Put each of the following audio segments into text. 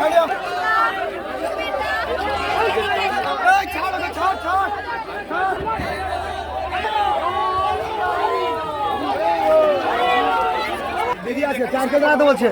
ছাড়িও এই ছাড় ওকে, ছাড় ছাড়। বেরিয়ে আছে চারটে দাঁড়াতে বলছে।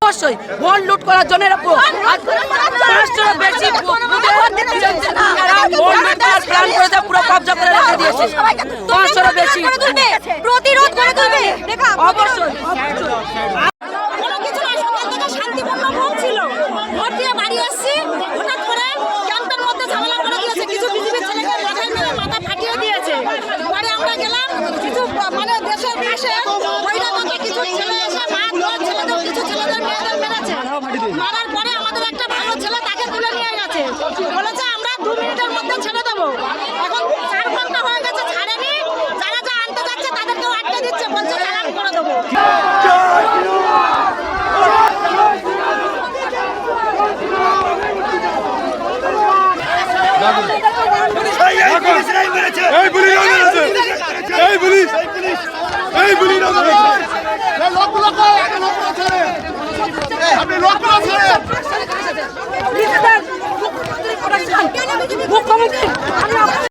অবশ্যই ভোট লুট করার জন্য এরা পো- বেশি ভোট লুট করার প্ল্যান করেছে পুরো কবজা করে রেখে দিয়েছে পাঁচশোর বেশি মারার পরে আমাদের একটা ভালো ছেলে তাকে তুলে নিয়ে গেছে। বলেছে আমরা দু মিনিটের মধ্যে ছেড়ে দেবো। এখন চার ঘণ্টা হয়ে গেছে ছাড়েনি। যারা যা আনতে যাচ্ছে তাদেরকেও আটকে দিচ্ছে বলছে চালান করে দেবো। এই পুলিশ মেরেছে এই পুলিশ এই পুলিশ আপনি লোক মুখ্যমন্ত্রী আমরা